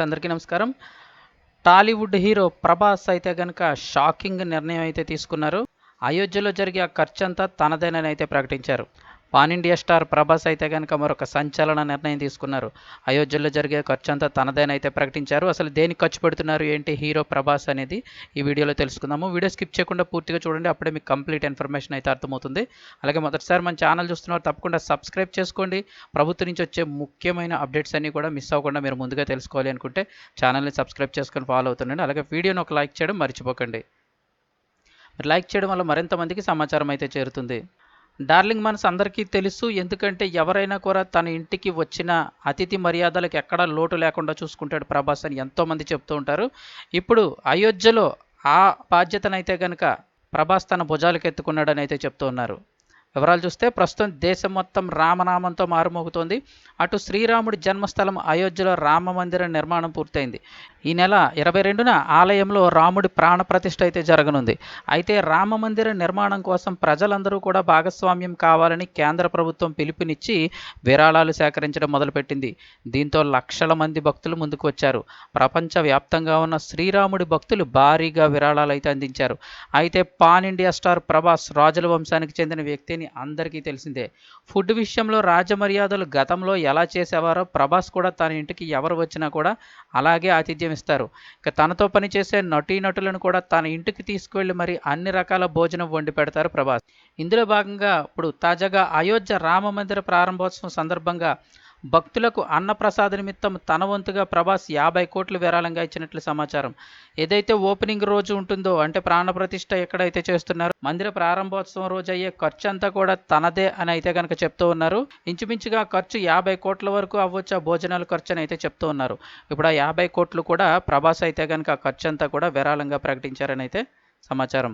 అందరికీ నమస్కారం. టాలీవుడ్ హీరో ప్రభాస్ అయితే కనుక షాకింగ్ నిర్ణయం అయితే తీసుకున్నారు. అయోధ్యలో జరిగే ఆ ఖర్చంతా తనదేనని అయితే ప్రకటించారు. పాన్ ఇండియా స్టార్ ప్రభాస్ అయితే కనుక మరొక సంచలన నిర్ణయం తీసుకున్నారు. అయోధ్యలో జరిగే ఖర్చు అంతా తనదేనైతే ప్రకటించారు. అసలు దేనికి ఖర్చు పెడుతున్నారు? ఏంటి హీరో ప్రభాస్ అనేది? ఈ వీడియోలో తెలుసుకుందాము. వీడియో స్కిప్ చేయకుండా పూర్తిగా చూడండి. అప్పుడే మీకు కంప్లీట్ ఇన్ఫర్మేషన్ అయితే అర్థమవుతుంది. అలాగే మొదటిసారి మన ఛానల్ చూస్తున్నారు తప్పకుండా సబ్స్క్రైబ్ చేసుకోండి. ప్రభుత్వం నుంచి వచ్చే ముఖ్యమైన అప్డేట్స్ అన్నీ కూడా మిస్ అవ్వకుండా మీరు ముందుగా తెలుసుకోవాలి అనుకుంటే ఛానల్ని సబ్స్క్రైబ్ చేసుకొని ఫాలో అవుతుండండి. అలాగే వీడియోని ఒక లైక్ చేయడం మర్చిపోకండి. లైక్ చేయడం వల్ల మరింత మందికి సమాచారం అయితే చేరుతుంది. డార్లింగ్ మనసు అందరికీ తెలుసు. ఎందుకంటే ఎవరైనా కూడా తన ఇంటికి వచ్చిన అతిథి మర్యాదలకు ఎక్కడా లోటు లేకుండా చూసుకుంటాడు ప్రభాస్ అని ఎంతోమంది చెప్తూ ఉంటారు. ఇప్పుడు అయోధ్యలో ఆ బాధ్యతనైతే కనుక ప్రభాస్ తన భుజాలకు ఎత్తుకున్నాడని అయితే చెప్తూ ఉన్నారు. వివరాలు చూస్తే ప్రస్తుతం దేశం మొత్తం రామనామంతో మారుమోగుతోంది. అటు శ్రీరాముడి జన్మస్థలం అయోధ్యలో రామ మందిర నిర్మాణం పూర్తయింది. ఈ నెల ఇరవై రెండున ఆలయంలో రాముడి ప్రాణప్రతిష్ఠ అయితే జరగనుంది. అయితే రామ మందిర నిర్మాణం కోసం ప్రజలందరూ కూడా భాగస్వామ్యం కావాలని కేంద్ర ప్రభుత్వం పిలుపునిచ్చి విరాళాలు సేకరించడం మొదలుపెట్టింది. దీంతో లక్షల మంది భక్తులు ముందుకు వచ్చారు. ప్రపంచవ్యాప్తంగా ఉన్న శ్రీరాముడి భక్తులు భారీగా విరాళాలు అయితే అందించారు. అయితే పాన్ ఇండియా స్టార్ ప్రభాస్ రాజుల వంశానికి చెందిన వ్యక్తిని అందరికీ తెలిసిందే. ఫుడ్ విషయంలో రాజమర్యాదలు గతంలో ఎలా చేసేవారో ప్రభాస్ కూడా తన ఇంటికి ఎవరు వచ్చినా కూడా అలాగే ఆతిథ్యం ఇస్తారు. ఇక తనతో పనిచేసే నటీనటులను కూడా తన ఇంటికి తీసుకువెళ్ళి మరి అన్ని రకాల భోజనం వండి పెడతారు ప్రభాస్. ఇందులో భాగంగా ఇప్పుడు తాజాగా అయోధ్య రామ మందిర ప్రారంభోత్సవం సందర్భంగా భక్తులకు అన్నప్రసాద నిమిత్తం తన వంతుగా ప్రభాస్ యాభై కోట్లు విరాళంగా ఇచ్చినట్లు సమాచారం. ఏదైతే ఓపెనింగ్ రోజు ఉంటుందో అంటే ప్రాణప్రతిష్ఠ ఎక్కడైతే చేస్తున్నారో మందిర ప్రారంభోత్సవం రోజు అయ్యే ఖర్చు అంతా కూడా తనదే అని అయితే కనుక చెప్తూ ఉన్నారు. ఇంచుమించుగా ఖర్చు యాభై కోట్ల వరకు అవ్వచ్చు? ఆ భోజనాల ఖర్చు అని అయితే చెప్తూ ఉన్నారు. ఇప్పుడు ఆ యాభై కోట్లు కూడా ప్రభాస్ అయితే కనుక ఖర్చు అంతా కూడా విరాళంగా ప్రకటించారని అయితే సమాచారం.